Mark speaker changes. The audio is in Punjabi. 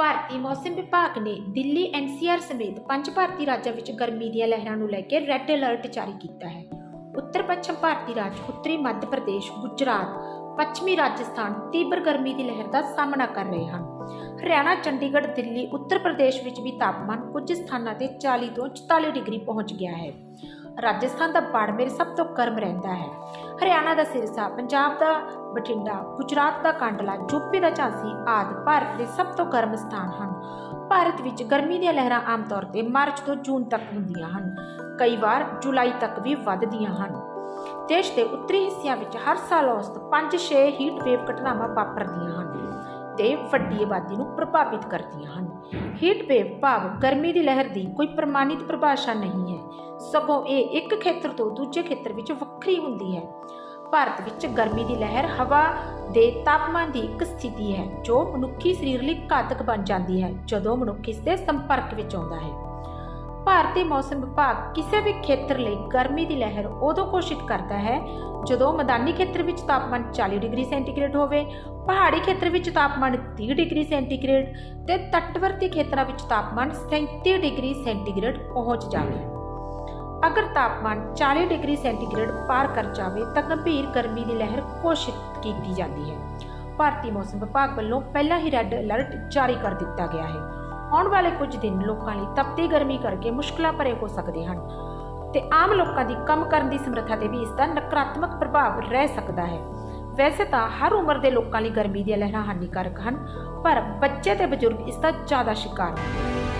Speaker 1: ਭਾਰਤੀ ਮੌਸਮ ਵਿਭਾਗ ਨੇ ਦਿੱਲੀ ਐਨਸੀਆਰ ਸਮੇਤ ਪੰਜ ਭਾਰਤੀ ਰਾਜਾਂ ਵਿੱਚ ਗਰਮੀ ਦੀਆਂ ਲਹਿਰਾਂ ਨੂੰ ਲੈ ਕੇ ਰੈੱਡ ਅਲਰਟ ਜਾਰੀ ਕੀਤਾ ਹੈ। ਉੱਤਰ ਪੱਛਮ ਭਾਰਤੀ ਰਾਜ, ਉੱਤਰੀ ਮੱਧ ਪ੍ਰਦੇਸ਼, ਗੁਜਰਾਤ, ਪੱਛਮੀ ਰਾਜਸਥਾਨ ਤੀਬਰ ਗਰਮੀ ਦੀ ਲਹਿਰ ਦਾ ਸਾਹਮਣਾ ਕਰ ਰਹੇ ਹਨ। ਹਰਿਆਣਾ, ਚੰਡੀਗੜ੍ਹ, ਦਿੱਲੀ, ਉੱਤਰ ਪ੍ਰਦੇਸ਼ ਵਿੱਚ ਵੀ ਤਾਪਮਾਨ ਕੁਝ ਸਥਾਨਾਂ ਤੇ 40 ਤੋਂ 44 ਡਿਗਰੀ ਪਹੁੰਚ ਗਿਆ ਹੈ। ਰਾਜਸਥਾਨ ਦਾ ਬਾੜਮੇਰ ਸਭ ਤੋਂ ਗਰਮ ਰਹਿੰਦਾ ਹੈ। ਹਰਿਆਣਾ ਦਾ ਸਿਰਸਾ, ਪੰਜਾਬ ਦਾ ਬਠਿੰਡਾ, ਗੁਜਰਾਤ ਦਾ ਕਾਂਡਲਾ ਯੂਪੀ ਦਾ ਝਾਂਸੀ ਆਦਿ ਭਾਰਤ ਦੇ ਸਭ ਤੋਂ ਗਰਮ ਸਥਾਨ ਹਨ। ਭਾਰਤ ਵਿੱਚ ਗਰਮੀ ਦੀਆਂ ਲਹਿਰਾਂ ਆਮ ਤੌਰ ਤੇ ਮਾਰਚ ਤੋਂ ਜੂਨ ਤੱਕ ਹੁੰਦੀਆਂ ਹਨ। ਕਈ ਵਾਰ ਜੁਲਾਈ ਤੱਕ ਵੀ ਵੱਧਦੀਆਂ ਹਨ। ਦੇਸ਼ ਦੇ ਉੱਤਰੀ ਹਿੱਸਿਆਂ ਵਿੱਚ ਹਰ ਸਾਲ ਔਸਤ 5-6 ਹੀਟ ਵੇਵ ਘਟਨਾਵਾਂ ਵਾਪਰਦੀਆਂ ਹਨ ਤੇ ਵੱਡੀ ਆਬਾਦੀ ਨੂੰ ਪ੍ਰਭਾਵਿਤ ਕਰਦੀਆਂ ਹਨ। ਹੀਟ ਵੇਵ ਭਾਵ ਗਰਮੀ ਦੀ ਲਹਿਰ ਦੀ ਕੋਈ ਪ੍ਰਮਾਣਿਤ ਪਰਿਭਾਸ਼ਾ ਨਹੀਂ ਹੈ ਸਗੋਂ ਇਹ ਇੱਕ ਖੇਤਰ ਤੋਂ ਦੂਜੇ ਖੇਤਰ ਵਿੱਚ ਵੱਖਰੀ ਹੁੰਦੀ ਹੈ। ਭਾਰਤ ਵਿੱਚ ਗਰਮੀ ਦੀ ਲਹਿਰ ਹਵਾ ਦੇ ਤਾਪਮਾਨ ਦੀ ਇੱਕ ਸਥਿਤੀ ਹੈ, ਜੋ ਮਨੁੱਖੀ ਸਰੀਰ ਲਈ ਘਾਤਕ ਬਣ ਜਾਂਦੀ ਹੈ, ਜਦੋਂ ਮਨੁੱਖ ਇਸ ਦੇ ਸੰਪਰਕ ਵਿੱਚ ਆਉਂਦਾ ਹੈ। ਭਾਰਤੀ ਮੌਸਮ ਵਿਭਾਗ ਕਿਸੇ ਵੀ ਖੇਤਰ ਲਈ ਗਰਮੀ ਦੀ ਲਹਿਰ ਉਦੋਂ ਘੋਸ਼ਿਤ ਕਰਦਾ ਹੈ, ਜਦੋਂ ਮੈਦਾਨੀ ਖੇਤਰ ਵਿੱਚ ਤਾਪਮਾਨ 40 ਡਿਗਰੀ ਸੈਂਟੀਗ੍ਰੇਡ ਹੋਵੇ, ਪਹਾੜੀ ਖੇਤਰ ਵਿੱਚ ਤਾਪਮਾਨ 30 ਡਿਗਰੀ ਸੈਂਟੀਗ੍ਰੇਡ ਤੇ ਤੱਟਵਰਤੀ ਖੇਤਰਾਂ ਵਿੱਚ ਤਾਪਮਾਨ 37 ਡਿਗਰੀ ਸੈਂਟੀਗ੍ਰੇਡ ਪਹੁੰਚ ਜਾਵੇ। ਅਗਰ ਤਾਪਮਾਨ 40 ਡਿਗਰੀ ਸੈਂਟੀਗ੍ਰੇਡ ਪਾਰ ਕਰ ਜਾਵੇ ਤਾਂ ਗੰਭੀਰ ਗਰਮੀ ਦੀ ਲਹਿਰ ਘੋਸ਼ਿਤ ਕੀਤੀ ਜਾਂਦੀ ਹੈ ਭਾਰਤੀ ਮੌਸਮ ਵਿਭਾਗ ਵੱਲੋਂ ਪਹਿਲਾਂ ਹੀ ਰੈੱਡ ਅਲਰਟ ਜਾਰੀ ਕਰ ਦਿੱਤਾ ਗਿਆ ਹੈ ਆਉਣ ਵਾਲੇ ਕੁਝ ਦਿਨ ਲੋਕਾਂ ਲਈ ਤਪਤੀ ਗਰਮੀ ਕਰਕੇ ਮੁਸ਼ਕਲਾਂ ਭਰੇ ਹੋ ਸਕਦੇ ਹਨ ਤੇ ਆਮ ਲੋਕਾਂ ਦੀ ਕੰਮ ਕਰਨ ਦੀ ਸਮਰੱਥਾ ਤੇ ਵੀ ਇਸ ਦਾ ਨਕਾਰਾਤਮਕ ਪ੍ਰਭਾਵ ਰਹਿ ਸਕਦਾ ਹੈ ਵੈਸੇ ਤਾਂ ਹਰ ਉਮਰ ਦੇ ਲੋਕਾਂ ਲਈ ਗਰਮੀ ਦੀਆਂ ਲਹਿਰਾਂ ਹਾਨੀਕਾਰਕ ਹਨ ਪਰ ਬੱਚੇ ਤੇ ਬਜ਼ੁਰਗ ਇਸ ਦਾ ਜ਼ਿਆਦਾ ਸ਼ਿਕਾਰ ਹਨ